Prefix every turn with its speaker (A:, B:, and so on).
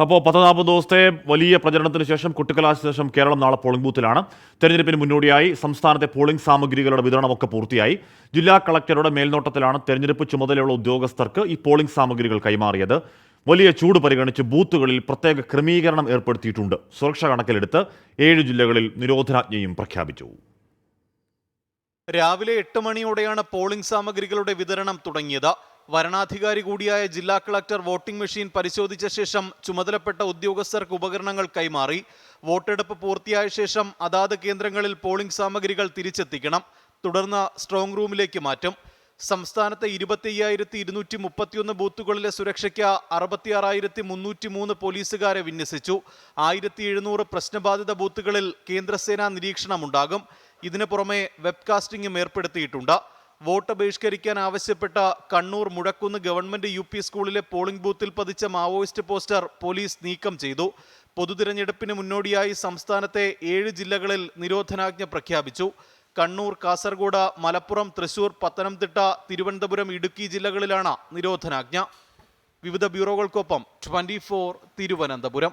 A: അപ്പോൾ പത്തനാപത് ദിവസത്തെ വലിയ പ്രചരണത്തിന് ശേഷം കുട്ടിക്കലാശിന് ശേഷം കേരളം നാളെ പോളിംഗ് ബൂത്തിലാണ് തെരഞ്ഞെടുപ്പിന് മുന്നോടിയായി സംസ്ഥാനത്തെ പോളിംഗ് സാമഗ്രികളുടെ വിതരണമൊക്കെ പൂർത്തിയായി. ജില്ലാ കളക്ടറുടെ മേൽനോട്ടത്തിലാണ് തെരഞ്ഞെടുപ്പ് ചുമതലയുള്ള ഉദ്യോഗസ്ഥർക്ക് ഈ പോളിംഗ് സാമഗ്രികൾ കൈമാറിയത്. വലിയ ചൂട് പരിഗണിച്ച് ബൂത്തുകളിൽ പ്രത്യേക ക്രമീകരണം ഏർപ്പെടുത്തിയിട്ടുണ്ട്. സുരക്ഷ കണക്കിലെടുത്ത് ഏഴ് ജില്ലകളിൽ നിരോധനാജ്ഞയും പ്രഖ്യാപിച്ചു.
B: രാവിലെ എട്ട് മണിയോടെയാണ് പോളിംഗ് സാമഗ്രികളുടെ വിതരണം തുടങ്ങിയത്. വരണാധികാരി കൂടിയായ ജില്ലാ കളക്ടർ വോട്ടിംഗ് മെഷീൻ പരിശോധിച്ച ശേഷം ചുമതലപ്പെട്ട ഉദ്യോഗസ്ഥർക്ക് ഉപകരണങ്ങൾ കൈമാറി. വോട്ടെടുപ്പ് പൂർത്തിയായ ശേഷം അതാത് കേന്ദ്രങ്ങളിൽ പോളിംഗ് സാമഗ്രികൾ തിരിച്ചെത്തിക്കണം. തുടർന്ന് സ്ട്രോങ് റൂമിലേക്ക് മാറ്റും. സംസ്ഥാനത്തെ ഇരുപത്തി അയ്യായിരത്തി ഇരുന്നൂറ്റി മുപ്പത്തിയൊന്ന് ബൂത്തുകളിലെ സുരക്ഷയ്ക്ക് അറുപത്തിയാറായിരത്തി മുന്നൂറ്റി മൂന്ന് പോലീസുകാരെ വിന്യസിച്ചു. ആയിരത്തി എഴുന്നൂറ് പ്രശ്നബാധിത ബൂത്തുകളിൽ കേന്ദ്രസേനാ നിരീക്ഷണമുണ്ടാകും. ഇതിനു പുറമെ വെബ്കാസ്റ്റിംഗും ഏർപ്പെടുത്തിയിട്ടുണ്ട്. വോട്ട് ബഹിഷ്കരിക്കാൻ ആവശ്യപ്പെട്ട Kannur Muzhakkunnu government U P സ്കൂളിലെ പോളിംഗ് ബൂത്തിൽ പതിച്ച മാവോയിസ്റ്റ് പോസ്റ്റർ പോലീസ് നീക്കം ചെയ്തു. പൊതുതിരഞ്ഞെടുപ്പിന് മുന്നോടിയായി സംസ്ഥാനത്തെ ഏഴ് ജില്ലകളിൽ നിരോധനാജ്ഞ പ്രഖ്യാപിച്ചു. കണ്ണൂർ കാസർഗോഡ് മലപ്പുറം തൃശൂർ പത്തനംതിട്ട തിരുവനന്തപുരം ഇടുക്കി ജില്ലകളിലാണ് നിരോധനാജ്ഞ. വിവിധ ബ്യൂറോകൾക്കൊപ്പം ട്വന്റി തിരുവനന്തപുരം.